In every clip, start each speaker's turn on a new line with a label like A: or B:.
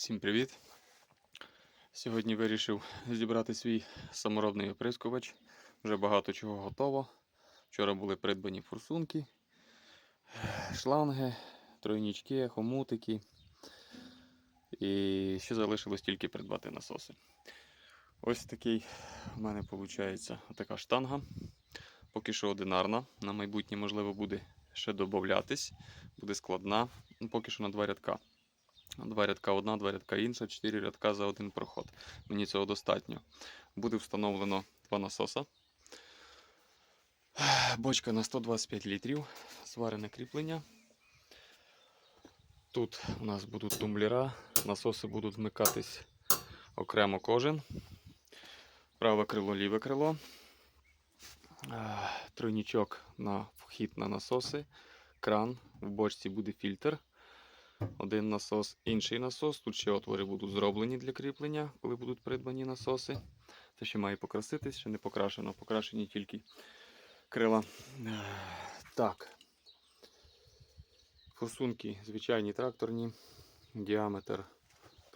A: Всім привіт! Сьогодні вирішив зібрати свій саморобний оприскувач. Вже багато чого готово. Вчора були придбані форсунки, шланги, тройнічки, хомутики. І ще залишилось тільки придбати насоси. Ось такий у мене виходить така штанга. Поки що одинарна. На майбутнє, можливо, буде ще додатись. Буде складна. Ну, Поки що на два рядка. Два рядка одна, два рядка інша, чотири рядка за один проход. Мені цього достатньо. Буде встановлено два насоса. Бочка на 125 літрів, зварене кріплення. Тут у нас будуть тумблера, насоси будуть вмикатись окремо кожен. Праве крило, ліве крило. Е, Тройнічок на вхід на насоси. Кран. В бочці буде фільтр. Один насос, інший насос. Тут ще отвори будуть зроблені для кріплення, коли будуть придбані насоси. Це ще має покраситись, ще не покрашено. Покрашені тільки крила. Е, Так. Форсунки звичайні тракторні. Діаметр,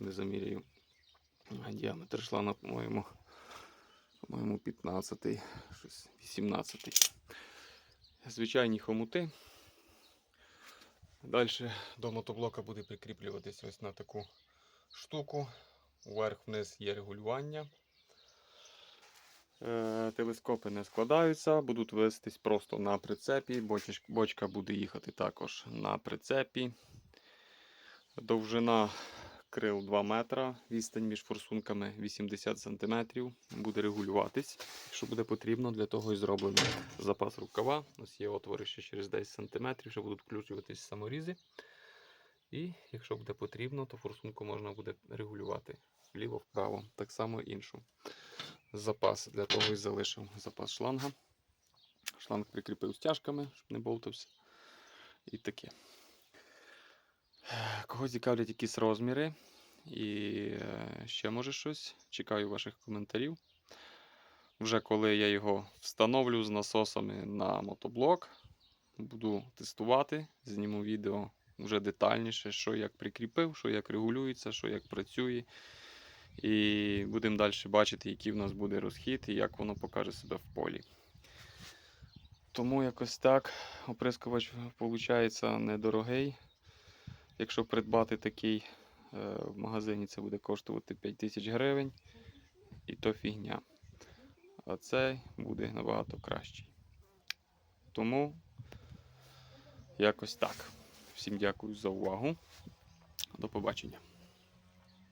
A: не заміряю. Діаметр шлана, по-моєму, по-моєму, 15, щось 18. Звичайні хомути. Далі до мотоблока буде прикріплюватись ось на таку штуку. Вверх-вниз є регулювання. Е, Телескопи не складаються, будуть вестись просто на прицепі. Бочка буде їхати також на прицепі. Довжина крил 2 метра, відстань між форсунками 80 см. Буде регулюватись, якщо буде потрібно. Для того і зроблено запас рукава. Ось є отвори ще через 10 см, ще будуть включуватись саморізи. І якщо буде потрібно, то форсунку можна буде регулювати вліво-вправо. Так само іншу. Запас для того і залишив запас шланга. Шланг прикріпив стяжками, щоб не болтався. І таке. Кого цікавлять якісь розміри і е, ще може щось, чекаю ваших коментарів. Вже коли я його встановлю з насосами на мотоблок, буду тестувати, зніму відео вже детальніше, що як прикріпив, що як регулюється, що як працює. І будемо далі бачити, який в нас буде розхід і як воно покаже себе в полі. Тому якось так. Оприскувач виходить недорогий. Якщо придбати такий е, в магазині, це буде коштувати 5 тисяч гривень. І то фігня. А цей буде набагато кращий. Тому якось так. Всім дякую за увагу. До побачення.